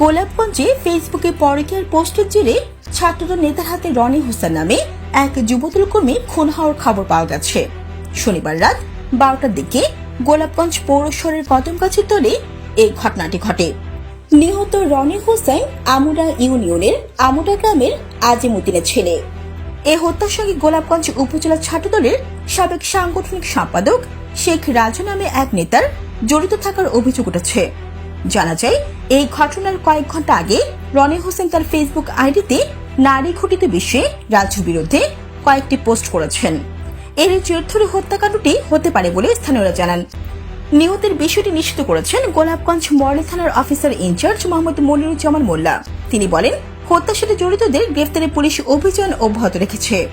গোলাপগঞ্জে ফেসবুকে পরকীয়ার পোস্টের জেরে ছাত্রদল নেতার হাতে রনি হোসেন নামে এক যুবদল কর্মী খুন হওয়ার খবর পাওয়া গেছে। শনিবার রাত বারোটার দিকে গোলাপগঞ্জ পৌরশহরের কদমগাছির তলে এই ঘটনাটি ঘটে। নিহত রনি হোসেন আমুরা ইউনিয়নের আমুরা গ্রামের আজিমুদ্দিনের ছেলে। এ হত্যার সঙ্গে গোলাপগঞ্জ উপজেলা ছাত্রদলের সাবেক সাংগঠনিক সম্পাদক শেখ রাজু নামে এক নেতার জড়িত থাকার অভিযোগ উঠেছে। জানা যায়, এই ঘটনার কয়েক ঘণ্টা আগে রনি হোসেন তার ফেসবুক আইডিতে নারী ঘটিত বিষয়ে রাজুর বিরুদ্ধে কয়েকটি পোস্ট করেছেন। এর জের হত্যাকাণ্ডটি হতে পারে বলে স্থানীয়রা জানান। নিহতের বিষয়টি নিশ্চিত করেছেন গোলাপগঞ্জ মডেল থানার officer in charge Mohammad Moniruzzaman Molla. তিনি বলেন, হত্যার সাথে জড়িতদের গ্রেফতারে পুলিশ অভিযান অব্যাহত রেখেছে।